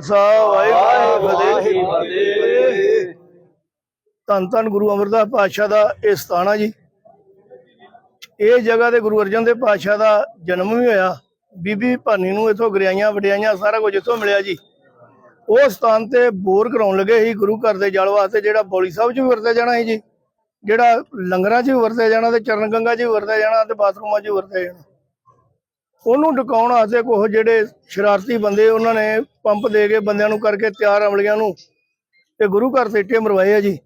ਖਾਲਸਾ ਵਾਹਿਗੁਰੂ ਜੀ ਫਤਿਹ। ਧੰਨ ਧੰਨ ਗੁਰੂ ਅਮਰਦਾਸ ਪਾਤਸ਼ਾਹ ਦਾ ਇਹ ਸਥਾਨ ਆ ਜੀ। ਇਹ ਜਗ੍ਹਾ ਤੇ ਗੁਰੂ ਅਰਜਨ ਦੇਵ ਪਾਤਸ਼ਾਹ ਦਾ ਜਨਮ ਵੀ ਹੋਇਆ। ਬੀਬੀ ਭਾਨੀ ਨੂੰ ਇਥੋਂ ਗਰਿਆਈਆਂ ਵਡਿਆਈਆਂ ਸਾਰਾ ਕੁਝ ਇਥੋਂ ਮਿਲਿਆ ਜੀ। ਉਹ ਸਥਾਨ ਤੇ ਬੋਰ ਕਰਾਉਣ ਲੱਗੇ ਸੀ ਗੁਰੂ ਘਰ ਦੇ ਜਲ ਵਾਸਤੇ ਜਿਹੜਾ ਬੋਲੀ ਸਾਹਿਬ 'ਚ ਵੀ ਵਰਤਿਆ ਜਾਣਾ ਸੀ ਜੀ। ਜਿਹੜਾ ਲੰਗਰਾਂ 'ਚ ਵੀ ਵਰਤਿਆ ਜਾਣਾ ਤੇ ਚਰਨ ਗੰਗਾ 'ਚ ਵੀ ਵਰਤਿਆ ਜਾਣਾ ਤੇ ਬਾਥਰੂਮਾਂ 'ਚ ਵੀ ਵਰਤਿਆ ਜਾਣਾ। ਉਹਨੂੰ ਟਿਕਾਉਣ ਵਾਸਤੇ ਕੁਝ ਜਿਹੜੇ ਸ਼ਰਾਰਤੀ ਬੰਦੇ ਉਹਨਾਂ ਨੇ ਪੰਪ ਦੇ ਕੇ ਬੰਦਿਆਂ ਨੂੰ ਕਰਕੇ ਤਿਆਰ ਅਮਲੀਆਂ ਨੂੰ ਤੇ ਗੁਰੂ ਘਰ ਤੇ ਮਰਵਾਏ ਆ ਜੀ।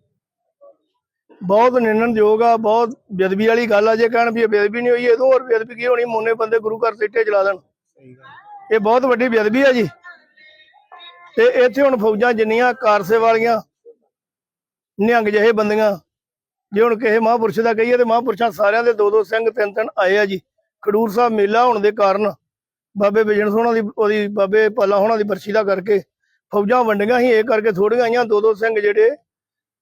ਬਹੁਤ ਨਿੰਦਣਯੋਗ ਆ, ਬਹੁਤ ਬੇਅਦਬੀ ਵਾਲੀ ਗੱਲ ਆ, ਜੇ ਕਹਿਣ ਵੀ ਇਹ ਬੇਅਦਬੀ ਨਹੀਂ ਹੋਈ, ਇਹਦੋਂ ਹੋਰ ਬੇਅਦਬੀ ਕੀ ਹੋਣੀ? ਮੋਨੇ ਬੰਦੇ ਗੁਰੂ ਘਰ ਤੇ ਚਲਾ ਦੇਣ। ਇਹ ਬਹੁਤ ਵੱਡੀ ਬੇਅਦਬੀ ਆ ਜੀ। ਤੇ ਇੱਥੇ ਹੁਣ ਫੌਜਾਂ ਜਿੰਨੀਆਂ ਕਾਰਸੇ ਵਾਲੀਆਂ, ਨਿਹੰਗ ਜਿਹੇ ਬੰਦੀਆਂ, ਜੇ ਹੁਣ ਕਿਸੇ ਮਹਾਂਪੁਰਸ਼ ਦਾ ਕਹੀਏ ਤੇ ਮਹਾਂਪੁਰਸ਼ਾਂ ਸਾਰਿਆਂ ਦੇ ਦੋ ਦੋ ਸਿੰਘ ਤਿੰਨ ਤਿੰਨ ਆਏ ਆ ਜੀ। ਖਡੂਰ ਸਾਹਿਬ ਮੇਲਾ ਹੋਣ ਦੇ ਕਾਰਨ ਬਾਬੇ ਵਿਜਣ ਸੋਹਣਾ ਦੀ, ਉਹਦੀ ਬਾਬੇ ਪਾਲਾ ਹੋਣਾ ਦੀ ਬਰਸ਼ੀ ਦਾ ਕਰਕੇ ਫੌਜਾਂ ਵੰਡੀਆਂ ਹੀ ਇਹ ਕਰਕੇ ਥੋੜੀਆਂ ਆਈਆਂ ਦੋ ਦੋ ਸਿੰਘ ਜਿਹੜੇ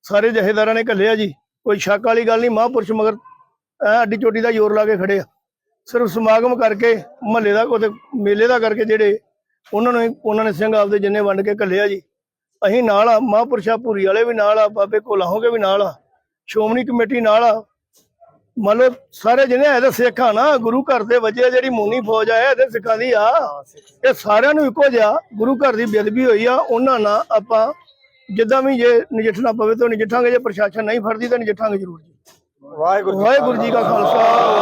ਸਾਰੇ ਜਥੇਦਾਰਾਂ ਨੇ ਘੱਲਿਆ ਜੀ। ਕੋਈ ਸ਼ੱਕ ਵਾਲੀ ਗੱਲ ਨਹੀਂ, ਮਹਾਂਪੁਰਸ਼ ਮਗਰ, ਐਂ ਅੱਡੀ ਚੋਟੀ ਦਾ ਜ਼ੋਰ ਲਾ ਕੇ ਖੜੇ ਆ। ਸਿਰਫ ਸਮਾਗਮ ਕਰਕੇ, ਮਹੱਲੇ ਦਾ ਉਹਦੇ ਮੇਲੇ ਦਾ ਕਰਕੇ ਜਿਹੜੇ ਉਹਨਾਂ ਨੇ ਉਹਨਾਂ ਨੇ ਸਿੰਘ ਆਪਦੇ ਜਿੰਨੇ ਵੰਡ ਕੇ ਘੱਲਿਆ ਜੀ। ਅਸੀਂ ਨਾਲ ਆ, ਮਹਾਂਪੁਰਸ਼ਾ ਭੂਰੀ ਵਾਲੇ ਵੀ ਨਾਲ ਆ, ਬਾਬੇ ਕੋਲਾਹੋਗੇ ਵੀ ਨਾਲ ਆ, ਸ਼੍ਰੋਮਣੀ ਕਮੇਟੀ ਨਾਲ ਆ ਮੰਨ ਲਓ ਸਾਰੇ ਜਿਹਨੇ ਇਹਦੇ ਸਿੱਖ ਆ ਨਾ ਗੁਰੂ ਘਰ ਦੇ ਵਜੇ ਜਿਹੜੀ ਮੂਨੀ ਫੌਜ ਆ ਇਹਦੇ ਸਿੱਖਾਂ ਦੀ ਆ। ਇਹ ਸਾਰਿਆਂ ਨੂੰ ਇੱਕੋ ਜਿਹਾ ਗੁਰੂ ਘਰ ਦੀ ਬੇਅਦਬੀ ਹੋਈ ਆ ਉਹਨਾਂ ਨਾਲ ਆਪਾਂ ਜਿੱਦਾਂ ਵੀ ਜੇ ਨਜਿੱਠਣਾ ਪਵੇ ਤਾਂ ਨਜਿੱਠਾਂਗੇ ਜੇ ਪ੍ਰਸ਼ਾਸਨ ਨਹੀਂ ਫੜਦੀ ਤਾਂ ਨਜਿੱਠਾਂਗੇ ਜ਼ਰੂਰ ਜੀ। ਵਾਹਿਗੁਰੂ ਵਾਹਿਗੁਰੂ ਜੀ ਕਾ ਖਾਲਸਾ